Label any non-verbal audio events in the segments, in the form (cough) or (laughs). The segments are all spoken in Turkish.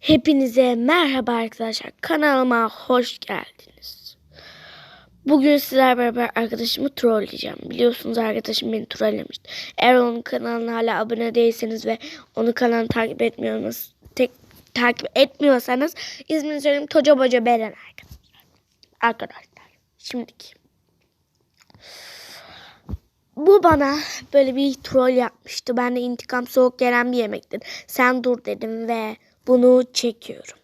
Hepinize merhaba arkadaşlar. Kanalıma hoş geldiniz. Bugün sizlerle beraber arkadaşımı trolleyeceğim. Biliyorsunuz arkadaşım beni trollemişti. Eğer onun kanalına hala abone değilseniz ve onun kanalını takip etmiyorsanız, tek, takip etmiyorsanız ismini söyleyeyim Toca Boca Beren arkadaşlar. Arkadaşlar şimdiki. Bu bana böyle bir troll yapmıştı. Ben de intikam soğuk gelen bir yemektir. Sen dur dedim ve bunu çekiyorum.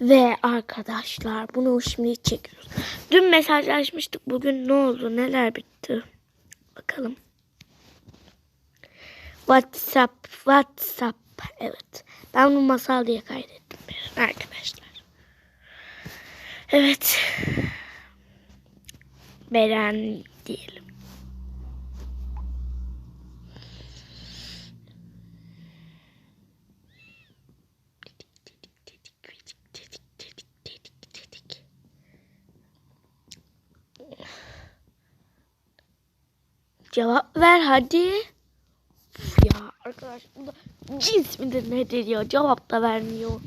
Ve arkadaşlar bunu şimdi çekiyoruz. Dün mesajlaşmıştık. Bugün ne oldu? Neler bitti? Bakalım. WhatsApp, WhatsApp. Evet. Ben bunu masal diye kaydettim arkadaşlar. Evet. Beren diyelim. Cevap ver hadi. Uf ya arkadaş bu da cins midir nedir ya cevap da vermiyor.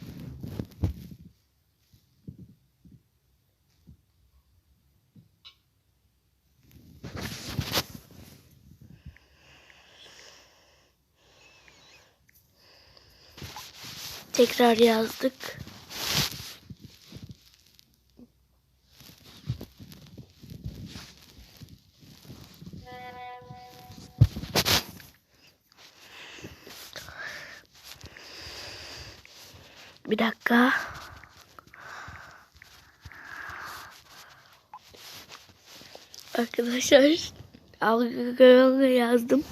Tekrar yazdık. Bir dakika. Arkadaşlar algı yazdım.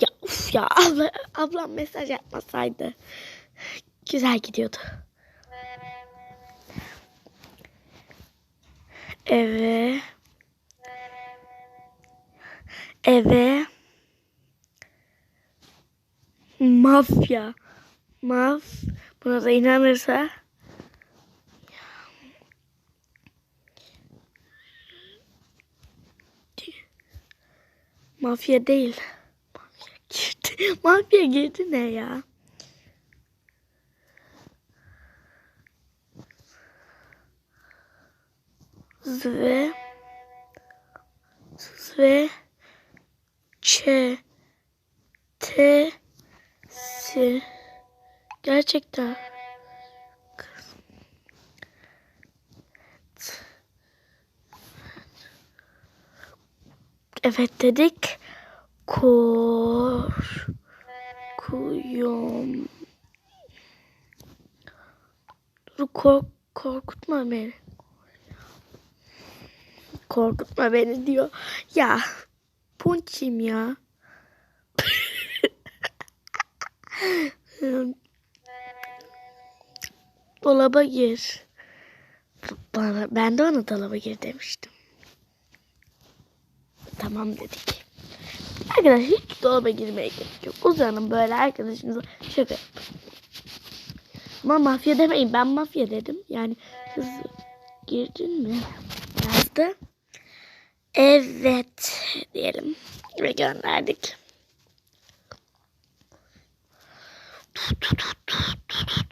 Ya uf ya abla, ablam mesaj yapmasaydı güzel gidiyordu. Eve eve mafya maf buna da inanırsa. Mafya değil. Mafya girdi. Mafya girdi ne ya? Ve ve ç. T. Si gerçekten Evet dedik. Kor kuyum Dur kork korkutma beni. Korkutma beni diyor. Ya punçim ya. (laughs) dolaba gir. Bana, ben de ona dolaba gir demiştim. Tamam dedik. Arkadaşlar hiç dolaba girmeye gerek yok. Uzanın böyle arkadaşınıza şaka yapın. Ama mafya demeyin. Ben mafya dedim. Yani kız girdin mi? Yazdı. Evet diyelim. Ve gönderdik. Bir dakika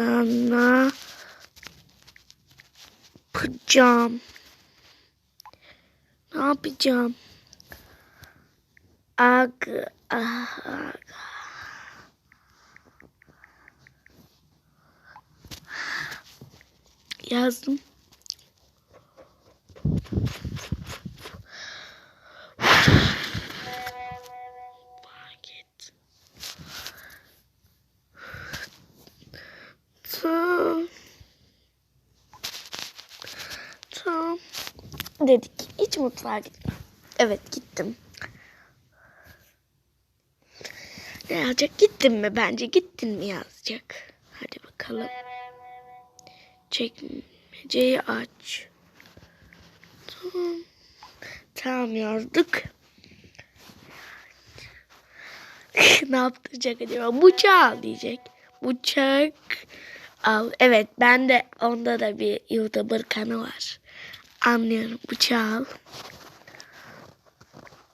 ne yapacağım? Ne yapacağım? Ag, ah, ag. Yazdım. Paket. Tamam. Tamam. Dedik. Hiç mutfağa gitme. Evet gittim. Ne yazacak? Gittin mi bence? Gittin mi yazacak? Hadi bakalım. Çekmeceyi aç. Tamam. Tamam yazdık. (laughs) ne yaptıracak acaba? Bıçağı diyecek. Bıçak al. Evet ben de onda da bir YouTuber kanı var. Anlıyorum. Bıçağı al.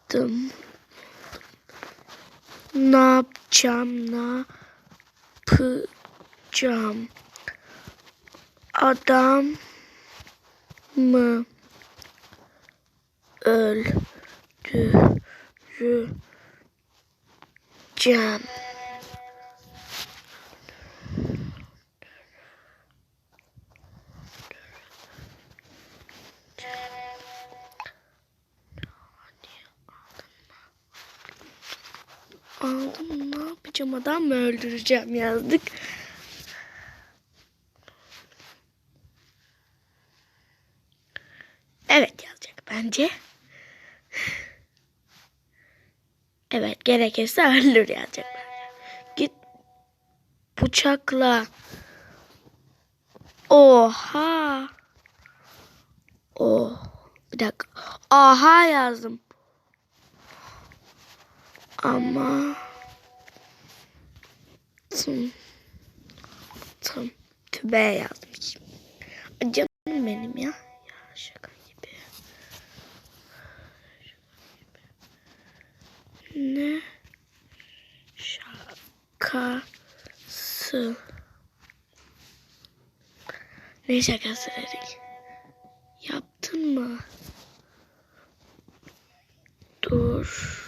yaptım. Ne yapacağım? Ne yapacağım? Adam mı öldüreceğim? Aldım adam mı öldüreceğim yazdık. Evet yazacak bence. Evet gerekirse öldür yazacak bence. Git bıçakla. Oha. Oh. Bir dakika. Aha yazdım. Ama tım tım tübe yazmışım. Canım benim ya. Ya şaka gibi. Ne şakası? Ne şakası dedik? Yaptın mı? Dur.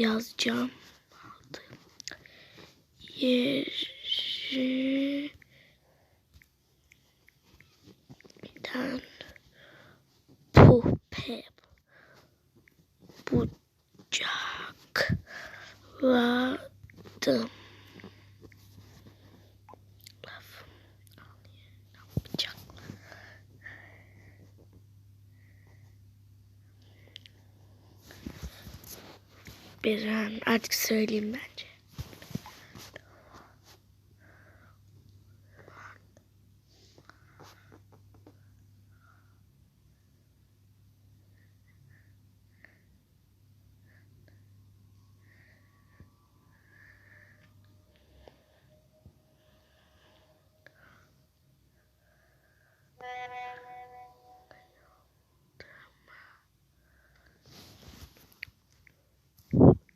Yazacağım. Yerden pupe bucakladım. Laf. Beren artık söyleyeyim bence.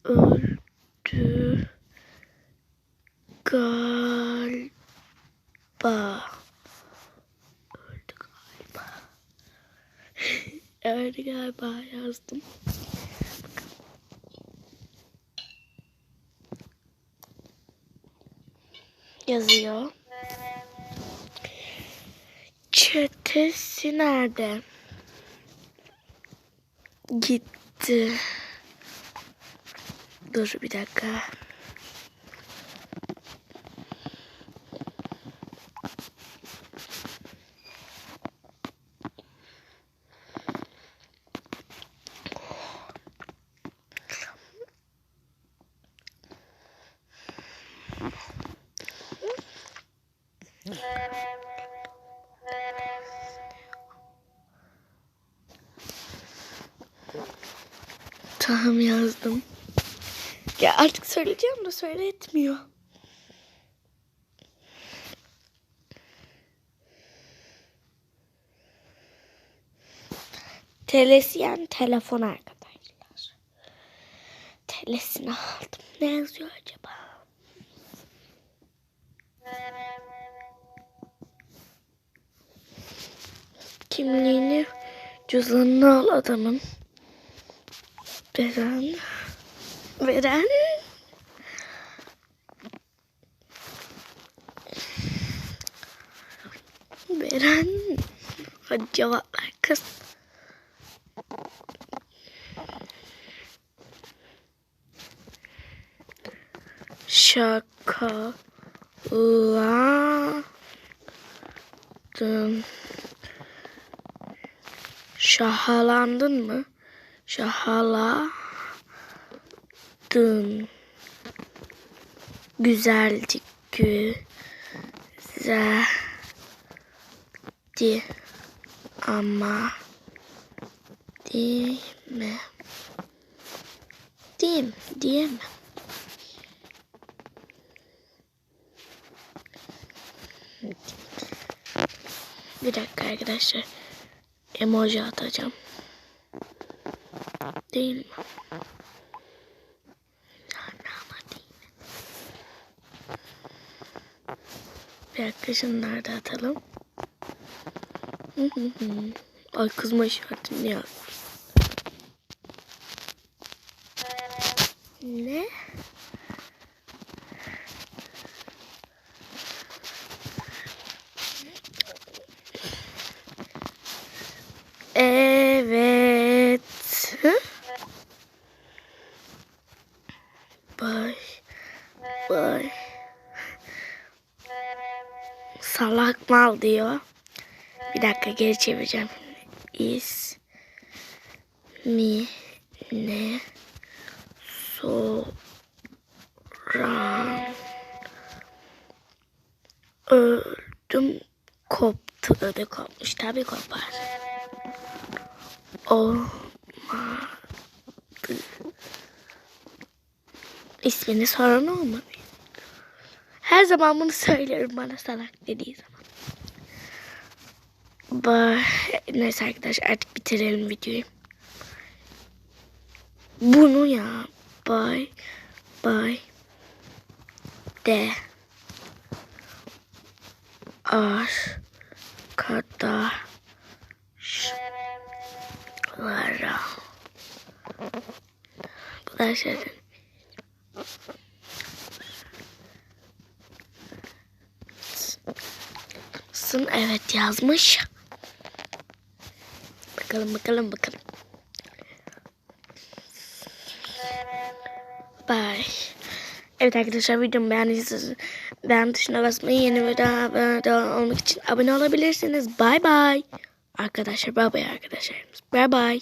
öldü galiba. Öldü galiba. öldü galiba yazdım. Yazıyor. Çetesi nerede? Gitti. Dur bir dakika. Tamam yazdım. Ya artık söyleyeceğim de söyletmiyor. Telesyen telefon arkadaşlar. Telesini aldım. Ne yazıyor acaba? Kimliğini cüzdanını al adamın. Beren. Beren. Beren. Hadi cevap ver kız. Şakaladın. Şahalandın mı? Şahaladın. Güzeldi. Güzeldi. Ama değil mi? Değil? Bir dakika arkadaşlar. Emoji atacağım. Değil. Bir dakika şunları da atalım. Ay kızma işaretini ya. Ne? Mal diyor. Bir dakika geri çevireceğim. İs mi ne soran öldüm koptu. Ödü kopmuş. Tabi kopar. Olmadı. İsmini soran olmadı. Her zaman bunu söylerim bana salak dediği zaman Ba Neyse arkadaşlar artık bitirelim videoyu. Bunu ya. Bay. Bay. De. Arkadaşlara. Arkadaşların. Sın evet yazmış. Bakalım bakalım bakalım. Bye. Evet arkadaşlar videomu beğendiyseniz beğen tuşuna basmayı yeni ve daha abone olmak için abone olabilirsiniz. Bye bye. Arkadaşlar bye bye arkadaşlarımız. Bye bye.